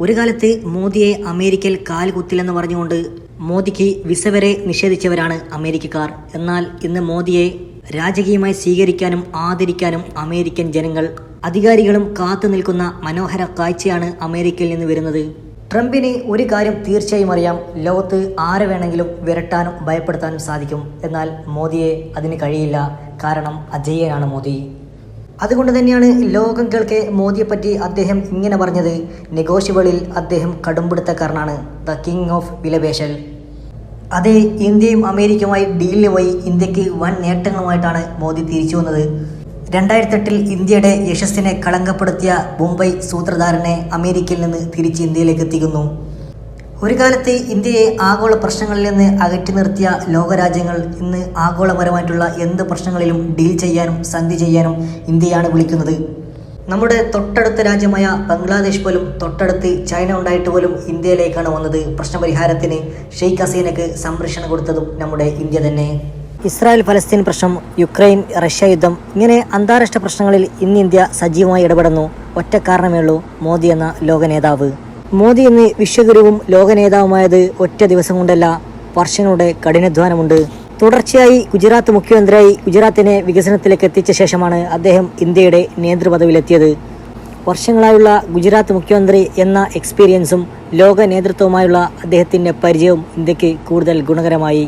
ഒരു കാലത്ത് മോദിയെ അമേരിക്കയിൽ കാലുകുത്തില്ലെന്ന് പറഞ്ഞുകൊണ്ട് മോദിക്ക് വിസ വരെ നിഷേധിച്ചവരാണ് അമേരിക്കക്കാർ. എന്നാൽ ഇന്ന് മോദിയെ രാജകീയമായി സ്വീകരിക്കാനും ആദരിക്കാനും അമേരിക്കൻ ജനങ്ങൾ അധികാരികളും കാത്തു നിൽക്കുന്ന മനോഹര കാഴ്ചയാണ് അമേരിക്കയിൽ നിന്ന് വരുന്നത്. ട്രംപിന് ഒരു കാര്യം തീർച്ചയായും അറിയാം. ലോകത്ത് ആരെ വേണമെങ്കിലും വിരട്ടാനും ഭയപ്പെടുത്താനും സാധിക്കും. എന്നാൽ മോദിയെ അതിന് കഴിയില്ല. കാരണം അജയ്യനാണ് മോദി. അതുകൊണ്ട് തന്നെയാണ് ലോകം കേൾക്കെ മോദിയെപ്പറ്റി അദ്ദേഹം ഇങ്ങനെ പറഞ്ഞത്. നെഗോഷ്യബിളിൽ അദ്ദേഹം കടുംപിടുത്തക്കാരനാണ്. ദ കിങ് ഓഫ് വിലപേശൽ. അതെ ഇന്ത്യയും അമേരിക്കയുമായി ഡീലിന് പോയി ഇന്ത്യയ്ക്ക് വൻ നേട്ടങ്ങളുമായിട്ടാണ് മോദി തിരിച്ചു വന്നത്. രണ്ടായിരത്തെട്ടിൽ ഇന്ത്യയുടെ യശസ്സിനെ കളങ്കപ്പെടുത്തിയ മുംബൈ സൂത്രധാരനെ അമേരിക്കയിൽ നിന്ന് തിരിച്ച് ഇന്ത്യയിലേക്ക് എത്തിക്കുന്നു. ഒരു കാലത്ത് ഇന്ത്യയെ ആഗോള പ്രശ്നങ്ങളിൽ നിന്ന് അകറ്റി നിർത്തിയ ലോകരാജ്യങ്ങൾ ഇന്ന് ആഗോളപരമായിട്ടുള്ള എന്ത് പ്രശ്നങ്ങളിലും ഡീൽ ചെയ്യാനും സന്ധി ചെയ്യാനും ഇന്ത്യയാണ് വിളിക്കുന്നത്. നമ്മുടെ തൊട്ടടുത്ത രാജ്യമായ ബംഗ്ലാദേശ് പോലും തൊട്ടടുത്ത് ചൈന ഉണ്ടായിട്ട് പോലും ഇന്ത്യയിലേക്കാണ് വന്നത്. പ്രശ്നപരിഹാരത്തിന് ഷെയ്ഖ് ഹസീനക്ക് സംരക്ഷണം കൊടുത്തതും നമ്മുടെ ഇന്ത്യ തന്നെ. ഇസ്രായേൽ ഫലസ്തീൻ പ്രശ്നം യുക്രൈൻ റഷ്യ യുദ്ധം ഇങ്ങനെ അന്താരാഷ്ട്ര പ്രശ്നങ്ങളിൽ ഇന്ന് ഇന്ത്യ സജീവമായി ഇടപെടുന്നു. ഒറ്റ കാരണമേ ഉള്ളൂ മോദി എന്ന ലോക നേതാവ് മോദി ഇന്ന് വിശ്വഗുരുവും ലോക നേതാവുമായത് ഒറ്റ ദിവസം കൊണ്ടല്ല വർഷങ്ങളുടെ കഠിനാധ്വാനമുണ്ട്. തുടർച്ചയായി ഗുജറാത്ത് മുഖ്യമന്ത്രിയായി ഗുജറാത്തിനെ വികസനത്തിലേക്ക് എത്തിച്ച ശേഷമാണ് അദ്ദേഹം ഇന്ത്യയുടെ നേതൃപദവിയിലെത്തിയത്. വർഷങ്ങളായുള്ള ഗുജറാത്ത് മുഖ്യമന്ത്രി എന്ന എക്സ്പീരിയൻസും ലോക നേതൃത്വവുമായുള്ള അദ്ദേഹത്തിന്റെ പരിചയവും ഇന്ത്യയ്ക്ക് കൂടുതൽ ഗുണകരമായി.